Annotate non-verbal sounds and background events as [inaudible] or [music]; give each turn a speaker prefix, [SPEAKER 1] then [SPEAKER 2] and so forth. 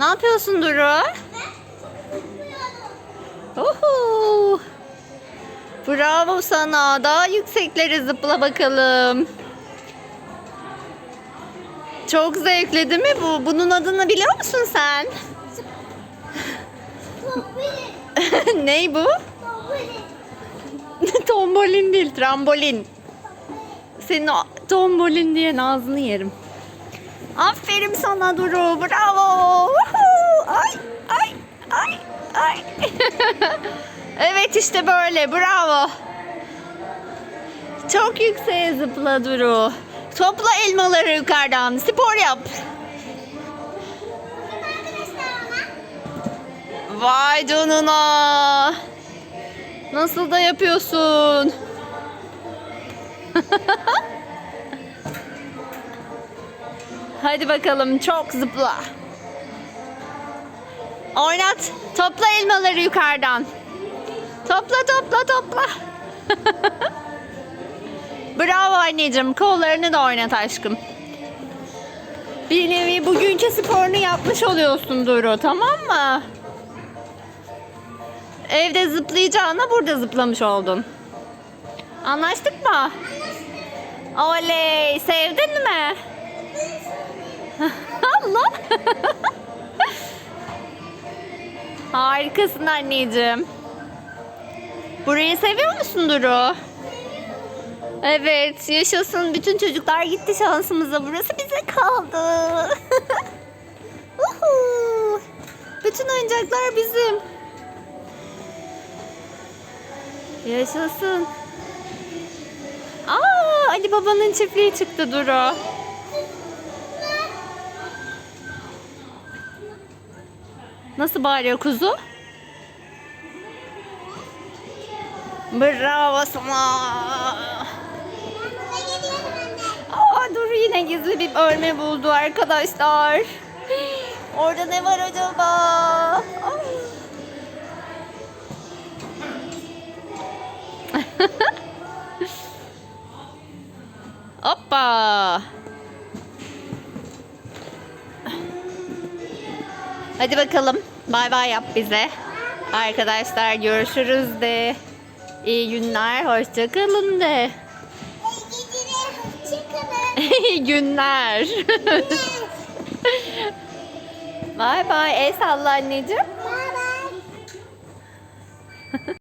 [SPEAKER 1] Ne yapıyorsun Duru? Uhu. Bravo sana. Daha yükseklere zıpla bakalım. Çok zevkli değil mi bu? Bunun adını biliyor musun sen? [laughs] Ney bu? [laughs] Tombolin değil, trambolin. Senin o tombolin diye ağzını yerim. Aferin sana Duru. Bravo. Ay. [laughs] evet işte böyle. Bravo. Çok yükseğe zıpla Duru. Topla elmaları yukarıdan. Spor yap. Vay canına. Nasıl da yapıyorsun? [laughs] Hadi bakalım çok zıpla. Oynat. Topla elmaları yukarıdan. Topla topla topla. [laughs] Bravo anneciğim. Kollarını da oynat aşkım. Bir nevi bugünkü sporunu yapmış oluyorsun Duru tamam mı? Evde zıplayacağına burada zıplamış oldun. Anlaştık mı? Oley! Sevdin mi? [laughs] Allah! [laughs] Harikasın anneciğim. Burayı seviyor musun Duru? Evet, yaşasın. Bütün çocuklar gitti şansımıza. Burası bize kaldı. [laughs] Uhu. Bütün oyuncaklar bizim. Yaşasın. Aa, Ali Baba'nın çiftliği çıktı Duru. Nasıl bağırıyor kuzu? Bravo sana. Aa, Duru yine gizli bir örme buldu arkadaşlar. Orada ne var acaba? Ay. [laughs] Hoppa. Hadi bakalım. Bay bay yap bize. Arkadaşlar görüşürüz de. İyi günler. Hoşça kalın de. İyi [laughs] günler. bay bay. El salla anneciğim. [laughs]